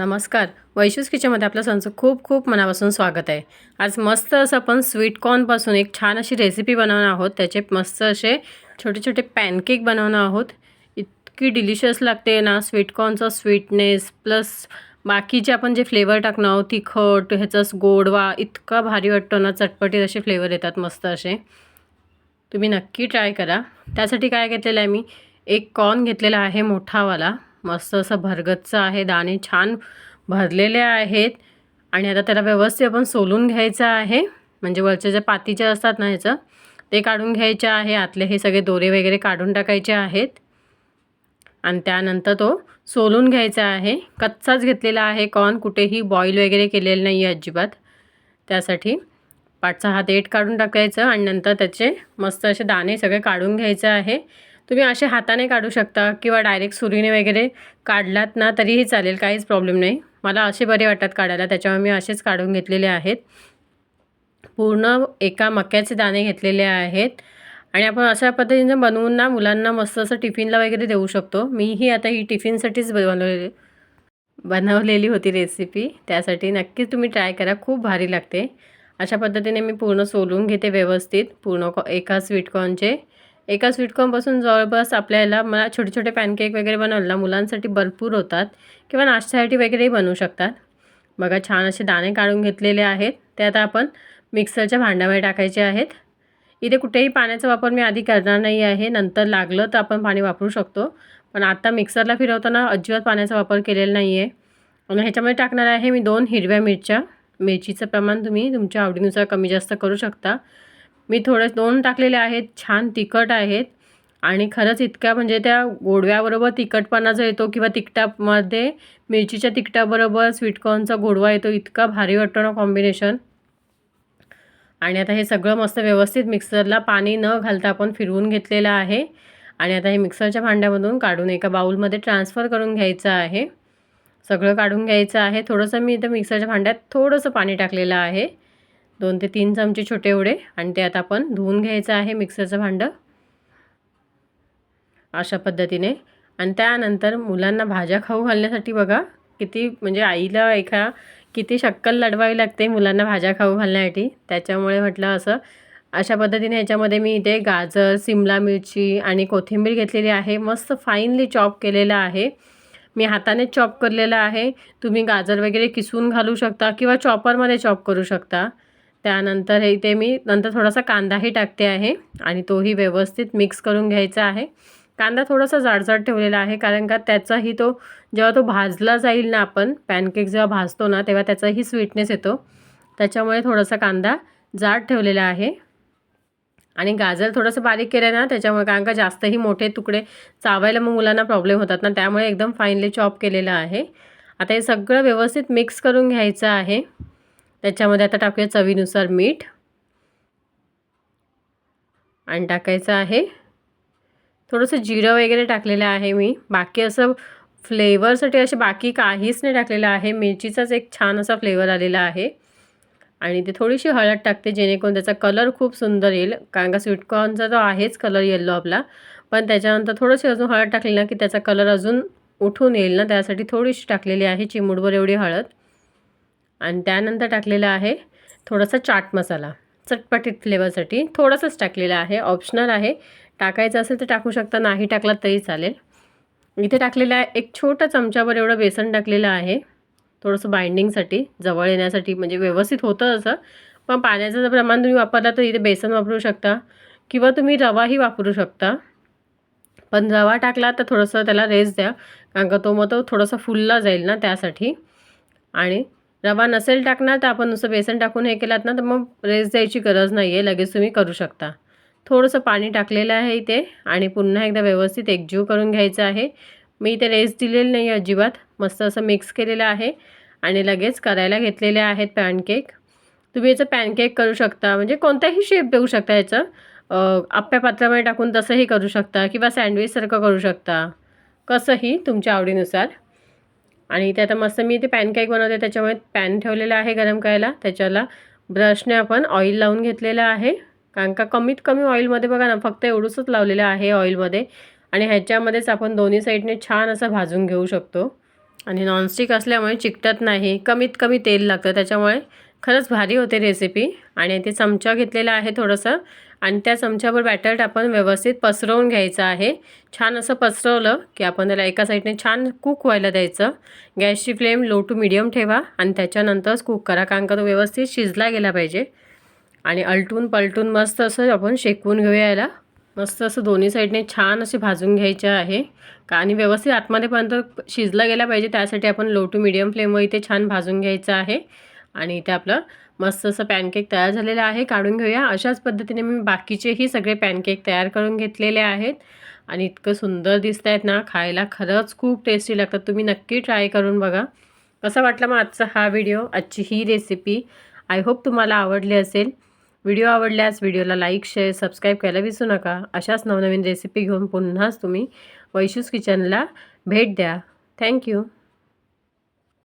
नमस्कार. वैशूस किचनमध्ये आपलं संचं खूप खूप मनापासून स्वागत आहे. आज मस्त असं आपण स्वीट कॉर्नपासून एक छान अशी रेसिपी बनवणार आहोत. त्याचे मस्त असे छोटे छोटे पॅनकेक बनवणार आहोत. इतकी डिलिशियस लागते ना स्वीटकॉर्नचा स्वीटनेस प्लस बाकीचे आपण जे फ्लेवर टाकणार आहोत तिखट ह्याचाच गोडवा इतका भारी वाटतो ना चटपटीत असे फ्लेवर येतात मस्त असे. तुम्ही नक्की ट्राय करा. त्यासाठी काय घेतलेलं आहे मी? एक कॉर्न घेतलेला आहे मोठावाला. मस्त असं भरगच्च आहे दाणे छान भरलेले आहेत. आणि आता त्याला व्यवस्थित आपण सोलून घ्यायचं आहे. म्हणजे वरच्या ज्या पातीच्या असतात ना ह्याचं ते काढून घ्यायचे आहे. आतले हे सगळे दोरे वगैरे काढून टाकायचे आहेत. आणि त्यानंतर तो सोलून घ्यायचा आहे. कच्चाच घेतलेला आहे कॉर्न कुठेही बॉईल वगैरे केलेलं नाही आहे अजिबात. त्यासाठी पाठचा हात एट काढून टाकायचं. आणि नंतर त्याचे मस्त असे दाणे सगळे काढून घ्यायचे आहे. तुम्ही असे हाताने काढू शकता किंवा डायरेक्ट सुरीने वगैरे काढलात ना तरीही चालेल काहीच प्रॉब्लेम नाही. मला असे बरे वाटतात काढायला त्याच्यामुळे मी असेच काढून घेतलेले आहेत. पूर्ण एका मक्याचे दाणे घेतलेले आहेत. आणि आपण अशा पद्धतीने बनवून ना मुलांना मस्त असं टिफिनला वगैरे देऊ शकतो. मीही आता ही टिफिनसाठीच बनवलेली बनवलेली होती रेसिपी त्यासाठी नक्कीच तुम्ही ट्राय करा खूप भारी लागते. अशा पद्धतीने मी पूर्ण सोलून घेते व्यवस्थित पूर्ण एका स्वीटकॉर्नचे एका स्वीटकॉर्नपासून जवळपास आपल्याला मला छोटे छोटे पॅनकेक वगैरे बनवला मुलांसाठी भरपूर होतात किंवा नाश्त्यासाठी वगैरेही बनवू शकतात. बघा छान असे दाणे काढून घेतलेले आहेत. ते आता आपण मिक्सरच्या भांड्यामध्ये टाकायचे आहेत. इथे कुठेही पाण्याचा वापर मी आधी करणार नाही आहे. नंतर लागलं तर आपण पाणी वापरू शकतो. पण आता मिक्सरला फिरवताना अजिबात पाण्याचा वापर केलेला नाही आहे आणि ह्याच्यामध्ये टाकणार आहे मी दोन हिरव्या मिरच्या. मिरचीचं प्रमाण तुम्ही तुमच्या आवडीनुसार कमी जास्त करू शकता. मी थोडे दोन टाकलेले आहेत छान तिखट आहेत. आणि खरंच इतक्या म्हणजे त्या गोडव्याबरोबर तिखटपणा जो येतो किंवा तिखटामध्ये मिरचीच्या तिखटाबरोबर स्वीटकॉर्नचा गोडवा येतो इतका भारी वाटतो ना कॉम्बिनेशन आणि आता हे सगळं मस्त व्यवस्थित मिक्सरला पाणी न घालता आपण फिरवून घेतलेलं आहे. आणि आता हे मिक्सरच्या भांड्यामधून काढून एका बाऊलमध्ये ट्रान्सफर करून घ्यायचं आहे. सगळं काढून घ्यायचं आहे. थोडंसं मी इथं मिक्सरच्या भांड्यात थोडंसं पाणी टाकलेलं आहे. दोन ते तीन चमचे छोटे एवढे आणि ते आता आपण धुवून घ्यायचं आहे मिक्सरचं भांडं. अशा पद्धतीने. आणि त्यानंतर मुलांना भाज्या खाऊ घालण्यासाठी बघा किती म्हणजे आईला एका किती शक्कल लढवावी लागते मुलांना भाज्या खाऊ घालण्यासाठी. त्याच्यामुळे म्हटलं असं अशा पद्धतीने ह्याच्यामध्ये मी इथे गाजर सिमला मिरची आणि कोथिंबीर घेतलेली आहे. मस्त फाईनली चॉप केलेलं आहे. मी हाताने चॉप केलेलं आहे. तुम्ही गाजर वगैरे किसून घालू शकता किंवा चॉपरमध्ये चॉप करू शकता. त्यानंतर हे इथे मी नंतर थोडासा कांदाही टाकते आहे आणि तोही व्यवस्थित मिक्स करून घ्यायचा आहे. कांदा थोडासा जाडजाड ठेवलेला आहे कारण का त्याचाही तो जेव्हा तो भाजला जाईल ना आपण पॅनकेक जेव्हा भाजतो ना तेव्हा त्याचाही स्वीटनेस येतो. त्याच्यामुळे थोडासा कांदा जाड ठेवलेला आहे. आणि गाजर थोडंसं बारीक केलं ना त्याच्यामुळे कारण का जास्तही मोठे तुकडे चावायला मग मुलांना प्रॉब्लेम होतात ना त्यामुळे एकदम फाईनली चॉप केलेलं आहे. आता हे सगळं व्यवस्थित मिक्स करून घ्यायचं आहे. त्याच्यामध्ये आता टाकूया चवीनुसार मीठ. आणि टाकायचं आहे. थोडंसं जिरं वगैरे टाकलेलं आहे मी. बाकी असं फ्लेवरसाठी असे बाकी काहीच नाही टाकलेलं आहे. मिरचीचाच एक छान असा फ्लेवर आलेला आहे. आणि ते थोडीशी हळद टाकते जेणेकरून त्याचा कलर खूप सुंदर येईल. कारण का स्वीटकॉर्नचा तो आहेच कलर येल्लो आपला. पण त्याच्यानंतर थोडंशी अजून हळद टाकली ना की त्याचा कलर अजून उठून येईल ना. त्यासाठी थोडीशी टाकलेली आहे चिमुडभर एवढी हळद. आणि त्यानंतर टाकलेला आहे थोडासा चाट मसाला. चटपटीत फ्लेवरसाठी थोडासाच टाकलेला आहे. ऑप्शनल आहे. टाकायचं असेल तर टाकू शकता नाही टाकलात तरी चालेल. इथे टाकलेलं आहे एक छोटा चमच्यावर एवढं बेसन टाकलेलं आहे. थोडंसं बाइंडिंगसाठी जवळ येण्यासाठी म्हणजे व्यवस्थित होतं असं. पण पाण्याचं जर प्रमाण तुम्ही वापरला तर इथे बेसन वापरू शकता. किंवा तुम्ही रवाही वापरू शकता. पण रवा टाकला तर थोडंसं त्याला रेस द्या. कारण का तो मग तो थोडासा फुलला जाईल ना त्यासाठी. आणि रवा नसेल टाकणार तर आपण नुसतं बेसन टाकून हे केलात ना तर मग रेस द्यायची गरज नाही आहे लगेच तुम्ही करू शकता. थोडंसं पाणी टाकलेलं आहे इथे आणि पुन्हा एकदा व्यवस्थित एकजीव करून घ्यायचं आहे. मी इथे रेस दिलेली नाही अजिबात मस्त असं मिक्स केलेलं आहे आणि लगेच करायला घेतलेले आहेत पॅनकेक. तुम्ही याचं पॅनकेक करू शकता म्हणजे कोणताही शेप देऊ शकता याचं. आप्या पात्रामध्ये टाकून तसंही करू शकता किंवा सँडविचसारखं करू शकता. कसंही तुमच्या आवडीनुसार. आणि इथे आता मस्त मी इथे पॅनकेक बनवते त्याच्यामुळे पॅन ठेवलेला आहे गरम करायला. त्याच्याला ब्रशने आपण ऑइल लावून घेतलेलं आहे. कारण का कमीत कमी ऑइलमध्ये बघा ना फक्त एवढंच लावलेलं आहे ऑइलमध्ये आणि ह्याच्यामध्येच आपण दोन्ही साईडने छान असं भाजून घेऊ शकतो. आणि नॉनस्टिक असल्यामुळे चिकटत नाही. कमीत कमी तेल लागतं त्याच्यामुळे. खरंच भारी होते रेसिपी आणि ते चमचा घेतलेला आहे थोडंसं. आणि त्या चमच्यावर बॅटर टाकून व्यवस्थित पसरवून घ्यायचं आहे. छान असं पसरवलं की आपण त्याला एका साईडने छान कुक व्हायला द्यायचं. गॅसची फ्लेम लो टू मिडियम ठेवा आणि त्याच्यानंतरच कुक करा. कारण का तो व्यवस्थित शिजला गेला पाहिजे. आणि अलटून पलटून मस्त असं आपण शेकवून घेऊया याला. मस्त असं दोन्ही साईडने छान असे भाजून घ्यायचे आहे. का आणि व्यवस्थित आतमध्येपर्यंत शिजला गेला पाहिजे. त्यासाठी आपण लो टू मिडियम फ्लेमवर इथे छान भाजून घ्यायचं आहे. आणि इथे आपलं मस्त असं पॅनकेक तयार झालेलं आहे काढून घेऊया. अशाच पद्धतीने मी बाकीचेही सगळे पॅनकेक तयार करून घेतलेले आहेत. आणि इतकं सुंदर दिसत आहेत ना खायला खरंच खूप टेस्टी लागतात. तुम्ही नक्की ट्राय करून बघा. कसा वाटला मग आजचा हा व्हिडिओ आजची ही रेसिपी आय होप तुम्हाला आवडली असेल. व्हिडिओ आवडल्यास व्हिडिओला लाईक शेअर सबस्क्राईब करायला विसरू नका. अशाच नवनवीन रेसिपी घेऊन पुन्हाच तुम्ही वैशूस किचनला भेट द्या. थँक्यू